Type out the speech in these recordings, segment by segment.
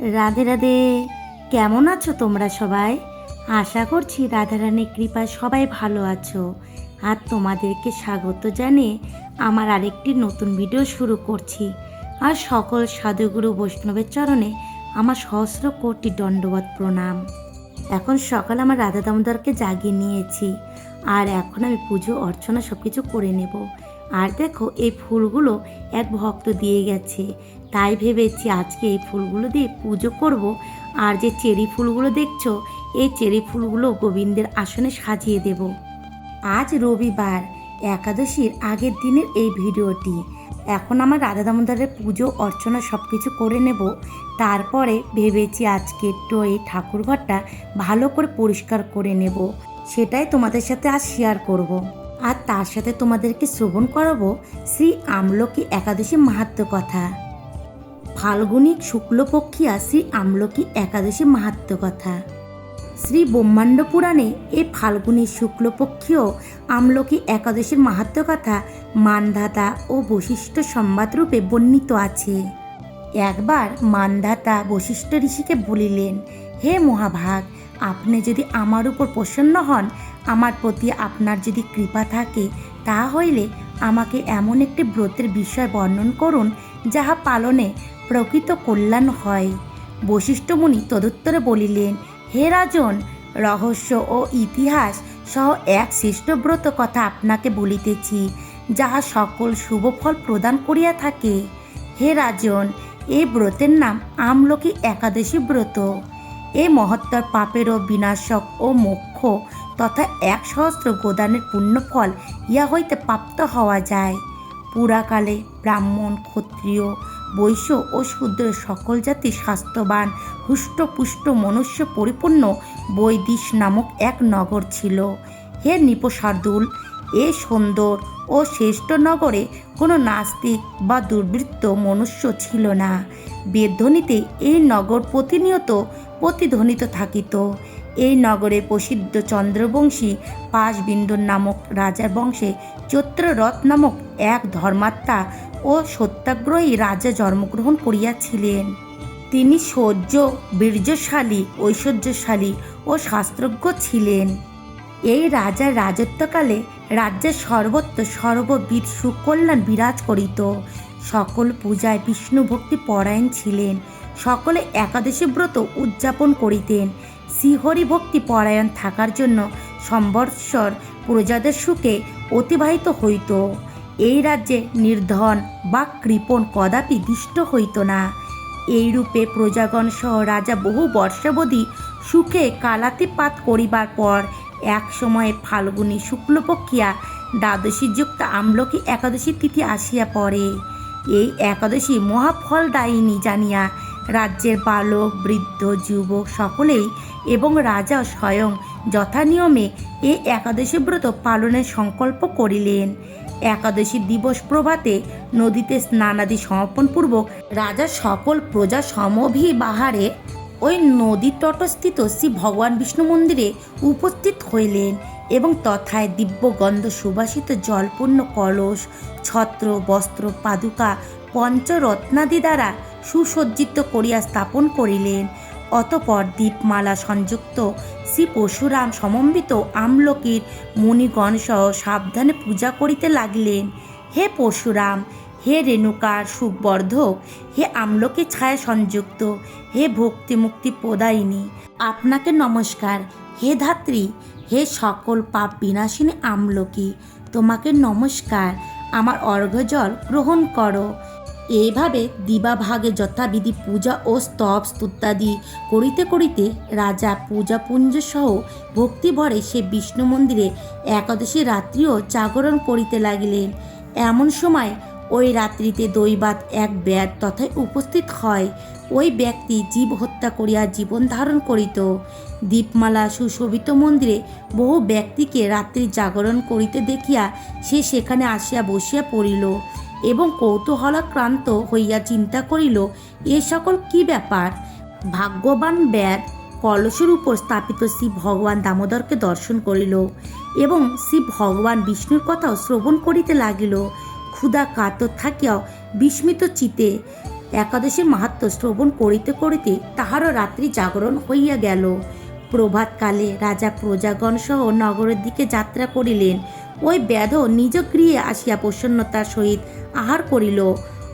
রাধে রাধে। কেমন আছো তোমরা সবাই? আশা করছি রাধারানীর কৃপায় সবাই ভালো আছো। আর তোমাদেরকে স্বাগত জানিয়ে আমার আরেকটি নতুন ভিডিও শুরু করছি। আর সকল সাধুগুরু বৈষ্ণবের চরণে আমার সহস্র কোটি দণ্ডবত প্রণাম। এখন সকাল আমার রাধা দামোদরকে জাগিয়ে নিয়েছি। আর এখন আমি পুজো, অর্চনা সব কিছু করে নেব। আর দেখো, এই ফুলগুলো এক ভক্ত দিয়ে গেছে। তাই ভেবেছি আজকে এই ফুলগুলো দিয়ে পুজো করব। আর যে চেরি ফুলগুলো দেখছ, এই চেরি ফুলগুলো গোবিন্দের আসনে সাজিয়ে দেব। আজ রবিবার, একাদশীর আগের দিনের এই ভিডিওটি। এখন আমার রাধা দামোদরের পুজো, অর্চনা সব কিছু করে নেব। তারপরে ভেবেছি আজকে একটু এই ঠাকুরঘরটা ভালো করে পরিষ্কার করে নেব। সেটাই তোমাদের সাথে আজ শেয়ার করব। আর তার সাথে তোমাদেরকে শ্রবণ করাবো শ্রী আমলকি একাদশী মাহাত্ম কথা। ফাল্গুনী শুক্লপক্ষিয়া শ্রী আমলকি একাদশী মাহাত্ম কথা। শ্রী ব্রহ্মাণ্ড পুরাণে এই ফাল্গুনী শুক্লপক্ষীয় আমলকি একাদশীর মাহাত্ম কথা মানধাতা ও বশিষ্ঠ সংবাদ রূপে বর্ণিত আছে। একবার মানধাতা বশিষ্ঠ ঋষিকে বলিলেন, হে মহাভাগ, আপনি যদি আমার উপর প্রসন্ন হন, আমার প্রতি আপনার যদি কৃপা থাকে তা হইলে আমাকে এমন একটি ব্রতের বিষয় বর্ণন করুন, যাহা পালনে প্রকৃত কল্যাণ হয়। বশিষ্ঠ মুনি তদুত্তরে বলিলেন, হে রাজন, রহস্য ও ইতিহাস সহ এক শ্রেষ্ঠ ব্রত কথা আপনাকে বলিতেছি, যাহা সকল শুভ ফল প্রদান করিয়া থাকে। হে রাজন এই ব্রতের নাম আমলকি একাদশী ব্রত। এই মহত্তর পাপেরও বিনাশক ও মোক্ষ তথা এক সহস্র গোদানের পুণ্যফল ইহা হইতে প্রাপ্ত হওয়া যায়। পুরাকালে ব্রাহ্মণ, ক্ষত্রিয়, বৈশ্য ও শূদ্র সকল জাতি স্বাস্থ্যবান, হুষ্টপুষ্ট, মনুষ্য পরিপূর্ণ বৈদিশ নামক এক নগর ছিল। হে নিপসার্দুল, এ সুন্দর ও শ্রেষ্ঠ নগরে কোনো নাস্তিক বা দুর্বৃত্ত মনুষ্য ছিল না। বেধ্বনিতে এই নগর প্রতিনিয়ত প্রতিধ্বনিত থাকিত। এই নগরে প্রসিদ্ধ চন্দ্রবংশী পাশবিন্দুর নামক রাজার বংশে চৈত্ররথ নামক এক ধর্মাত্মা ও সত্যাগ্রহী রাজা জন্মগ্রহণ করিয়াছিলেন। তিনি সৌর্য বীর্যশালী, ঐশ্বর্যশালী ও শাস্ত্রজ্ঞ ছিলেন। এই রাজার রাজত্বকালে রাজ্যের সর্বত্র সর্ববিধ সুকল্যাণ বিরাজ করিত। সকল পূজায় বিষ্ণু ভক্তি পরায়ণ ছিলেন। সকলে একাদশী ব্রত উদযাপন করিতেন। শ্রীহরি ভক্তি পরায়ণ থাকার জন্য সম্বৎসর প্রজাদের সুখে অতিবাহিত হইত। এই রাজ্যে নির্ধন বা কৃপণ কদাপি দিষ্ট হইত না। এইরূপে প্রজাগণ সহ রাজা বহু বর্ষাবধি সুখে কালাতিপাত করিবার পর এক সময়ে ফাল্গুনী শুক্লপক্ষিয়া দ্বাদশীযুক্ত আমলকি একাদশী তিথি আসিয়া পড়ে। এই একাদশী মহাফলদায়িনী জানিয়া রাজ্যের বালক, বৃদ্ধ, যুবক সকলেই এবং রাজা স্বয়ং যথানিয়মে এই একাদশী ব্রত পালনের সংকল্প করিলেন। একাদশী দিবস প্রভাতে নদীতে স্নানাদি সমর্পণপূর্বক রাজা সকল প্রজা সমভিবাহারে ওই নদী তটস্থিত শ্রী ভগবান বিষ্ণু মন্দিরে উপস্থিত হইলেন এবং তথায় দিব্যগন্ধ সুবাসিত জলপূর্ণ কলস, ছত্র, বস্ত্র, পাদুকা, পঞ্চরত্নাদি দ্বারা সুসজ্জিত করিয়া স্থাপন করিলেন। অতপর দীপমালা সংযুক্ত শ্রী পরশুরাম সমন্বিত আমলকির মুনিগণ সহ সাবধানে পূজা করিতে লাগিলেন। হে পরশুরাম, হে রেণুকার সুখবর্ধক, হে আমলকি ছায়া সংযুক্ত, হে ভক্তি মুক্তি প্রদায়িনী, আপনাকে নমস্কার। হে ধাত্রী, হে সকল পাপ বিনাশিনী আমলকি, তোমাকে নমস্কার। আমার অর্ঘ্যজল গ্রহণ করো। এইভাবে দিবাভাগে যথাবিধি পূজা ও স্তব স্তুত্যাদি করিতে করিতে রাজা পূজাপুঞ্জ সহ ভক্তিভরে সে বিষ্ণু মন্দিরে একাদশী রাত্রিও জাগরণ করিতে লাগিলেন। এমন সময় ওই রাত্রিতে দৈবাত এক ব্যাট তথায় উপস্থিত হয়। ওই ব্যক্তি জীব হত্যা করিয়া জীবন ধারণ করিত। দীপমালা সুশোভিত মন্দিরে বহু ব্যক্তিকে রাত্রি জাগরণ করিতে দেখিয়া সে সেখানে আসিয়া বসিয়া পড়িল। এবং কৌতূহলাক্রান্ত হইয়া চিন্তা করিল, এ সকল কি ব্যাপার? ভাগ্যবান ব্যাদ কলসের উপর স্থাপিত শ্রী ভগবান দামোদরকে দর্শন করিল এবং শ্রী ভগবান বিষ্ণুর কথাও শ্রবণ করিতে লাগিল। ক্ষুধা কাতর থাকিয়াও বিস্মিত চিতে একাদশীর মাহাত্ম শ্রবণ করিতে করিতে তাহারও রাত্রি জাগরণ হইয়া গেল। প্রভাতকালে রাজা প্রজাগণ সহ নগরের দিকে যাত্রা করিলেন। ওই ব্যাধ নিজ গৃহে আসিয়া প্রসন্নতার সহিত আহার করিল।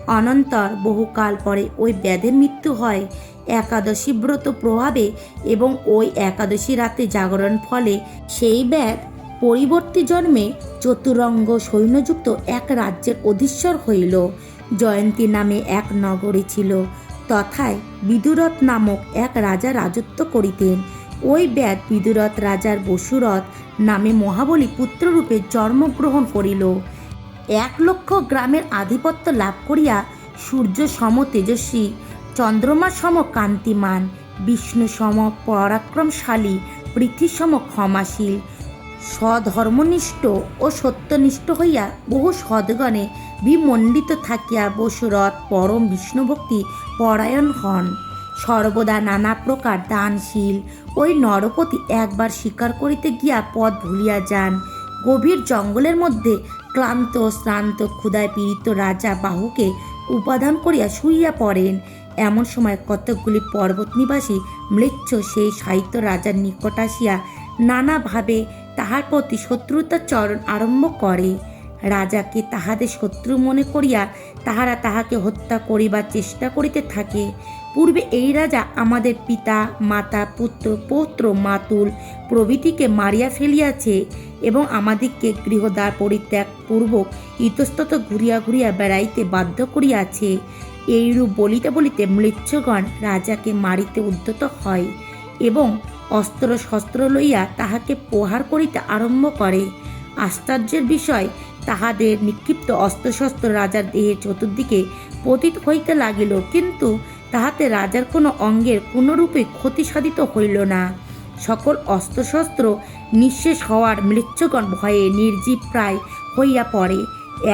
অনন্তর বহুকাল পরে ওই ব্যাধের মৃত্যু হয়। একাদশী ব্রত প্রভাবে এবং ওই একাদশী রাতে জাগরণ ফলে সেই ব্যাধ পরিবর্তী জন্মে চতুরঙ্গ সৈন্যযুক্ত এক রাজ্যের অধীশ্বর হইল। জয়ন্তী নামে এক নগরী ছিল। তথায় বিদুরথ নামক এক রাজা রাজত্ব করিতেন। ওই ব্যাধ বিদুরথ রাজার বসুরথ নামে মহাবলী পুত্ররূপে জন্মগ্রহণ করিল। এক লক্ষ গ্রামের আধিপত্য লাভ করিয়া সূর্য সম তেজস্বী, চন্দ্রমা সম কান্তিমান, বিষ্ণু সম পরাক্রমশালী, পৃথিবী সম ক্ষমাশীল। স্বধর্মনিষ্ঠ ও সত্যনিষ্ঠ হইয়া বহু সদ্গণে বিমণ্ডিত থাকিয়া বসুরথ পরম বিষ্ণুভক্তি পরায়ণ হন। সর্বদা নানা প্রকার দানশীল। ওই নরপতি একবার শিকার করিতে গিয়া পথ ভুলিয়া যান। গভীর জঙ্গলের মধ্যে ক্লান্ত, শ্রান্ত ক্ষুদায় পীড়িত রাজা বাহুকে উপাদান করিয়া শুইয়া পড়েন। এমন সময় কতকগুলি পর্বত নিবাসী মৃচ্ছ সেই সাহিত্য রাজার নিকট আসিয়া নানাভাবে তাহার প্রতি শত্রুতার চরণ আরম্ভ করে। রাজাকে তাহাদের শত্রু মনে করিয়া তাহারা তাহাকে হত্যা করিবার চেষ্টা করিতে থাকে। পূর্বে এই রাজা আমাদের পিতা, মাতা, পুত্র, পৌত্র, মাতুল প্রভৃতিকে মারিয়া ফেলিয়াছে এবং আমাদিগকে গৃহদ্বার পরিত্যাগ পূর্বক ইতস্তত ঘুরিয়া ঘুরিয়া বেড়াইতে বাধ্য করিয়াছে। এইরূপ বলিতে বলিতে মৃচ্ছগণ রাজাকে মারিতে উদ্যত হয় এবং অস্ত্র শস্ত্র লইয়া তাহাকে প্রহার করিতে আরম্ভ করে। আশ্চর্যের বিষয়, তাহাদের নিক্ষিপ্ত অস্ত্রশস্ত্র রাজার দেহের চতুর্দিকে পতিত হইতে লাগিল। কিন্তু তাহাতে রাজার কোনো অঙ্গের কোনোরূপে ক্ষতি সাধিত হইল না। সকল অস্ত্রশস্ত্র নিঃশেষ হওয়ার মৃচ্ছগণ ভয়ে নির্জীব প্রায় হইয়া পড়ে।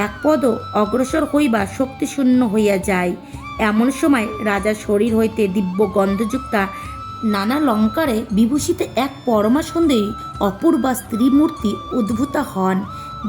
এক পদ অগ্রসর হইবা শক্তিশূন্য হইয়া যায়। এমন সময় রাজার শরীর হইতে দিব্য গন্ধযুক্তা নানা লঙ্কারে বিভূষিত এক পরমা সুন্দরী অপূর্বা স্ত্রী মূর্তি উদ্ভূতা হন।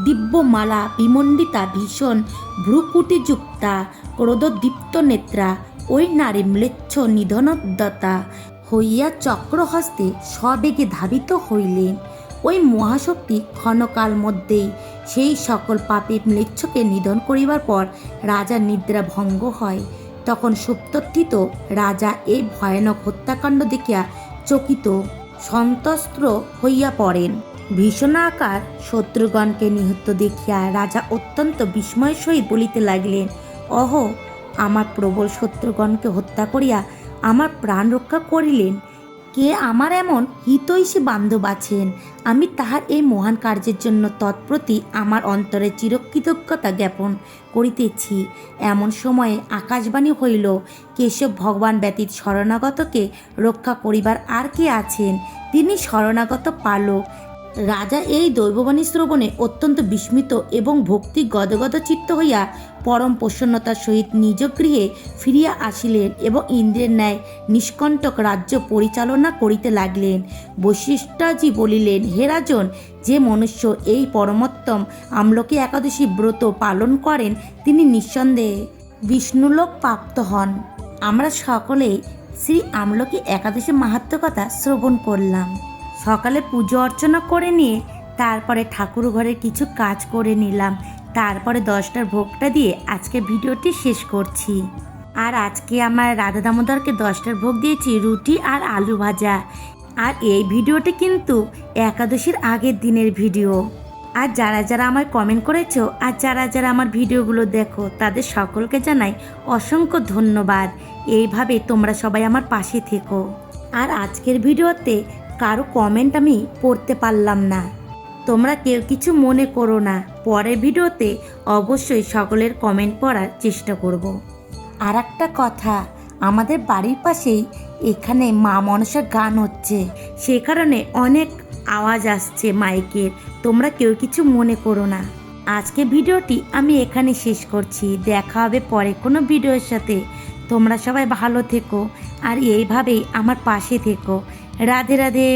দিব্যমালা বিমণ্ডিতা ভীষণ ভ্রুকুটিযুক্তা ক্রোধদীপ্ত নেত্রা ওই নারী ম্লেচ্ছ নিধনদতা হইয়া চক্রহস্তে সবেগে ধাবিত হইলেন। ওই মহাশক্তি ক্ষণকাল মধ্যেই সেই সকল পাপে ম্লেচ্ছকে নিধন করিবার পর রাজার নিদ্রা ভঙ্গ হয়। তখন সুপ্তথিত রাজা এই ভয়ানক হত্যাকাণ্ড দেখিয়া চকিত সন্তস্ত্র হইয়া পড়েন। ভীষণাকার শত্রুগণকে নিহত দেখিয়া রাজা অত্যন্ত বিস্ময়ের সহিত বলিতে লাগিলেন, অহ আমার প্রবল শত্রুগণকে হত্যা করিয়া আমার প্রাণ রক্ষা করিলেন। কে আমার এমন হিতৈষী বান্ধব আছেন? আমি তাহার এই মহান কার্যের জন্য তৎপ্রতি আমার অন্তরে চিরকৃতজ্ঞতা জ্ঞাপন করিতেছি। এমন সময়ে আকাশবাণী হইল, কেশব ভগবান ব্যতীত শরণাগতকে রক্ষা করিবার আর কে আছেন? তিনি শরণাগত পালক। রাজা এই দৈববাণী শ্রবণে অত্যন্ত বিস্মিত এবং ভক্তি গদগদ চিত্ত হইয়া পরম প্রসন্নতার সহিত নিজ গৃহে ফিরিয়া আসিলেন এবং ইন্দ্রের ন্যায় নিষ্কণ্টক রাজ্য পরিচালনা করিতে লাগলেন। বৈশিষ্ট্যাজি বলিলেন, হে রাজন, যে মনুষ্য এই পরমোত্তম আমলকি একাদশী ব্রত পালন করেন, তিনি নিঃসন্দেহে বিষ্ণুলোক প্রাপ্ত হন। আমরা সকলেই শ্রী আমলকি একাদশী মাহাত্ম কথা শ্রবণ করলাম। সকালে পুজো অর্চনা করে নিয়ে তারপরে ঠাকুর ঘরে কিছু কাজ করে নিলাম। তারপরে দশটার ভোগটা দিয়ে আজকে ভিডিওটি শেষ করছি। আর আজকে আমার রাধা দামোদরকে দশটার ভোগ দিয়েছি রুটি আর আলু ভাজা। আর এই ভিডিওটি কিন্তু একাদশীর আগের দিনের ভিডিও। আর যারা যারা আমায় কমেন্ট করেছ আর যারা যারা আমার ভিডিওগুলো দেখো, তাদের সকলকে জানাই অসংখ্য ধন্যবাদ। এইভাবে তোমরা সবাই আমার পাশে থেকো। আর আজকের ভিডিওতে কারও কমেন্ট আমি পড়তে পারলাম না। তোমরা কেউ কিছু মনে করো না। পরের ভিডিওতে অবশ্যই সকলের কমেন্ট পড়ার চেষ্টা করব। আর একটা কথা, আমাদের বাড়ির পাশেই এখানে মা মনসার গান হচ্ছে। সে কারণে অনেক আওয়াজ আসছে মাইকের। তোমরা কেউ কিছু মনে করো না। আজকে ভিডিওটি আমি এখানে শেষ করছি। দেখা হবে পরে কোনো ভিডিওর সাথে। তোমরা সবাই ভালো থেকো। আর এইভাবেই আমার পাশে থেকো। রাধে রাধে।